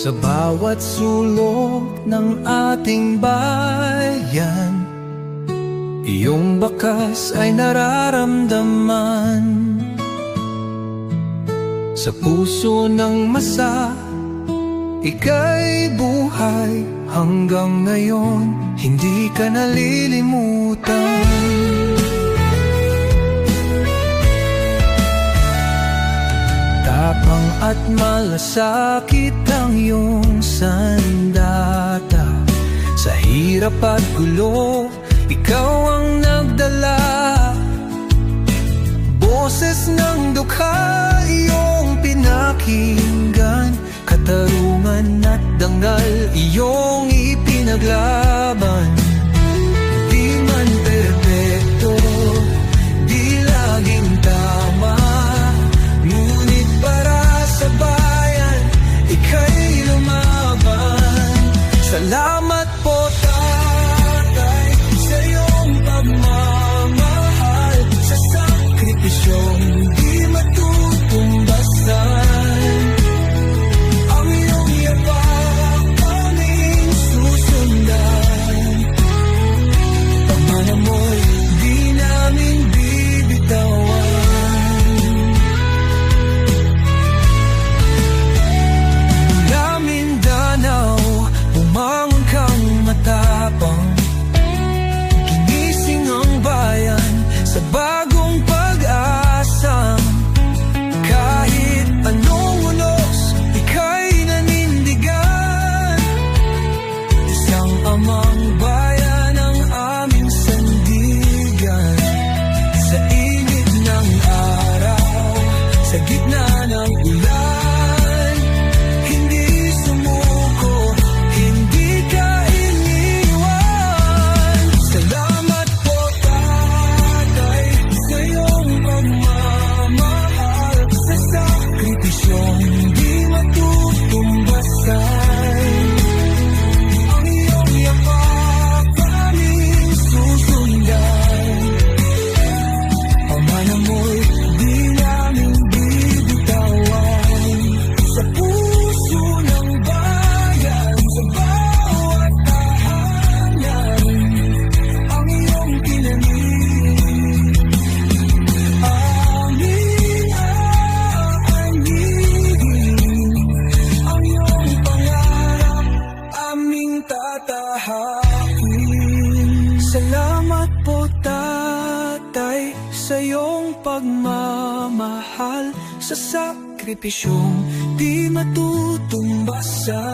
Sa bawat sulok ng ating bayan Iyong bakas ay nararamdaman. Sa puso ng masa Ika'y buhay hanggang ngayon Hindi ka nalilimutan. Tapang at malasakit ang iyong sandata. Sa hirap at gulo, ikaw ang nagdala. Boses ng dukha iyong pinakinggan iyong ipinaglaban amang bayan ang aming sandigan. Sa init ng araw, sa gitna Sa iyong pagmamahal Sa sakripisyong di matutumbasan